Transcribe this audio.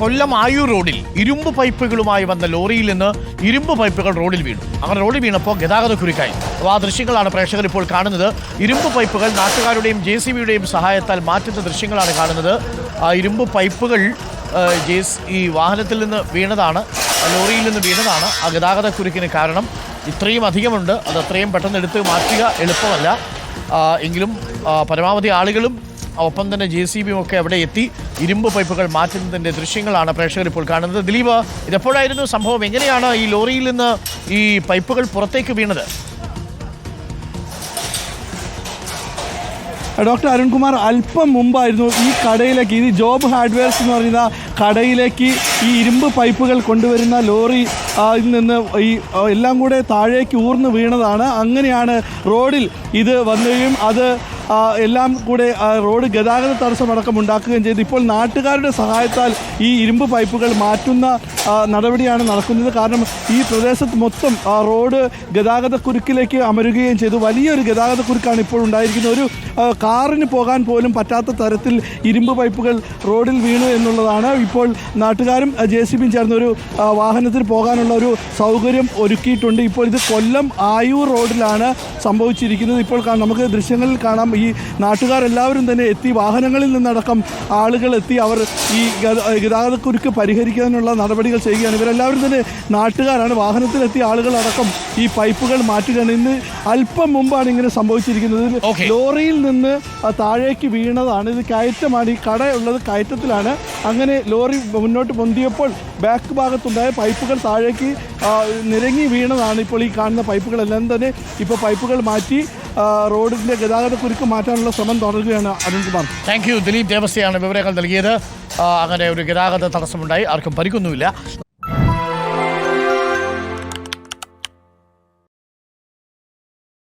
കൊല്ലം ആയൂർ റോഡിൽ ഇരുമ്പ് പൈപ്പുകളുമായി വന്ന ലോറിയിൽ നിന്ന് ഇരുമ്പ് പൈപ്പുകൾ റോഡിൽ വീണു. അങ്ങനെ റോഡിൽ വീണപ്പോൾ ഗതാഗത കുരുക്കായി. അപ്പോൾ ആ ദൃശ്യങ്ങളാണ് പ്രേക്ഷകർ ഇപ്പോൾ കാണുന്നത്. ഇരുമ്പ് പൈപ്പുകൾ നാട്ടുകാരുടെയും ജെ സി ബിയുടെയും സഹായത്താൽ മാറ്റുന്ന ദൃശ്യങ്ങളാണ് കാണുന്നത്. ആ ഇരുമ്പ് പൈപ്പുകൾ ജെ ഈ വാഹനത്തിൽ നിന്ന് വീണതാണ്. ലോറിയിൽ നിന്ന് വീണതാണ്. ആ ഗതാഗത കുരുക്കിന് കാരണം ഇത്രയും അധികമുണ്ട്. അത് അത്രയും പെട്ടെന്ന് എടുത്ത് മാറ്റുക എളുപ്പമല്ല. എങ്കിലും പരമാവധി ആളുകളും ഒപ്പം തന്നെ ജെ സി ബിയും ഒക്കെ അവിടെ എത്തി. ഇരുമ്പ് പൈപ്പുകൾ മാറ്റുന്നതിന്റെ ദൃശ്യങ്ങളാണ് പ്രേക്ഷകർ ഇപ്പോൾ കാണുന്നത്. ദിലീപ് ഇതെപ്പോഴായിരുന്നു സംഭവം? എങ്ങനെയാണ് ഈ ലോറിയിൽ നിന്ന് ഈ പൈപ്പുകൾ പുറത്തേക്ക് വീണത്? ഡോക്ടർ അരുൺകുമാർ അല്പം മുമ്പായിരുന്നു ഈ കടയിലേക്ക് ഇത് ജോബ് ഹാർഡ്വെയർസ് എന്ന് പറയുന്ന കടയിലേക്ക് ഈ ഇരുമ്പ് പൈപ്പുകൾ കൊണ്ടുവരുന്ന ലോറി നിന്ന് ഈ എല്ലാം കൂടെ താഴേക്ക് ഊർന്ന് വീണതാണ്. അങ്ങനെയാണ് റോഡിൽ ഇത് വന്നുകയും അത് എല്ലാം കൂടെ റോഡ് ഗതാഗത തടസ്സമടക്കം ഉണ്ടാക്കുകയും ചെയ്തു. ഇപ്പോൾ നാട്ടുകാരുടെ സഹായത്താൽ ഈ ഇരുമ്പ് പൈപ്പുകൾ മാറ്റുന്ന നടപടിയാണ് നടക്കുന്നത്. കാരണം ഈ പ്രദേശത്ത് മൊത്തം റോഡ് ഗതാഗത കുരുക്കിലേക്ക് അമരുകയും ചെയ്തു. വലിയൊരു ഗതാഗത കുരുക്കാണ് ഇപ്പോൾ ഉണ്ടായിരിക്കുന്നത്. ഒരു കാറിന് പോകാൻ പോലും പറ്റാത്ത തരത്തിൽ ഇരുമ്പ് പൈപ്പുകൾ റോഡിൽ വീണു എന്നുള്ളതാണ് ഇപ്പോൾ നാട്ടുകാരും ജെ സി ബിയും ചേർന്ന് ഒരു വാഹനത്തിൽ പോകാനുള്ള ഒരു സൗകര്യം ഒരുക്കിയിട്ടുണ്ട്. ഇപ്പോൾ ഇത് കൊല്ലം ആയൂർ റോഡിലാണ് സംഭവിച്ചിരിക്കുന്നത്. ഇപ്പോൾ നമുക്ക് ദൃശ്യങ്ങളിൽ കാണാം. ഈ നാട്ടുകാരെല്ലാവരും തന്നെ എത്തി വാഹനങ്ങളിൽ നിന്നടക്കം ആളുകൾ എത്തി അവർ ഈ ഗതാഗതക്കുരുക്ക് പരിഹരിക്കാനുള്ള നടപടികൾ ചെയ്യുകയാണ്. ഇവരെല്ലാവരും തന്നെ നാട്ടുകാരാണ്. വാഹനത്തിലെത്തിയ ആളുകളടക്കം ഈ പൈപ്പുകൾ മാറ്റുകയാണ്. ഇന്ന് അല്പം മുമ്പാണ് ഇങ്ങനെ സംഭവിച്ചിരിക്കുന്നത്. ലോറിയിൽ നിന്ന് താഴേക്ക് വീണതാണ്. ഇത് കയറ്റമാണ്. ഈ കട ഉള്ളത് കയറ്റത്തിലാണ്. അങ്ങനെ ലോറി മുന്നോട്ട് പൊന്തിയപ്പോൾ ബാക്ക് ഭാഗത്തുണ്ടായ പൈപ്പുകൾ താഴേക്ക് നിരങ്ങി വീണതാണ് ഇപ്പോൾ ഈ കാണുന്ന പൈപ്പുകളെല്ലാം തന്നെ ഇപ്പോൾ പൈപ്പുകൾ മാറ്റി റോഡിന്റെ ഗതാഗത കുരുക്ക് മാറ്റാനുള്ള ശ്രമം തുടരുകയാണ് അരുൺകുമാർ. താങ്ക് യു ദിലീപ് ദേവസ്ഥയാണ് വിവരങ്ങൾ നൽകിയത്. അങ്ങനെ ഒരു ഗതാഗത തടസ്സമുണ്ടായി. ആർക്കും പരിക്കൊന്നുമില്ല.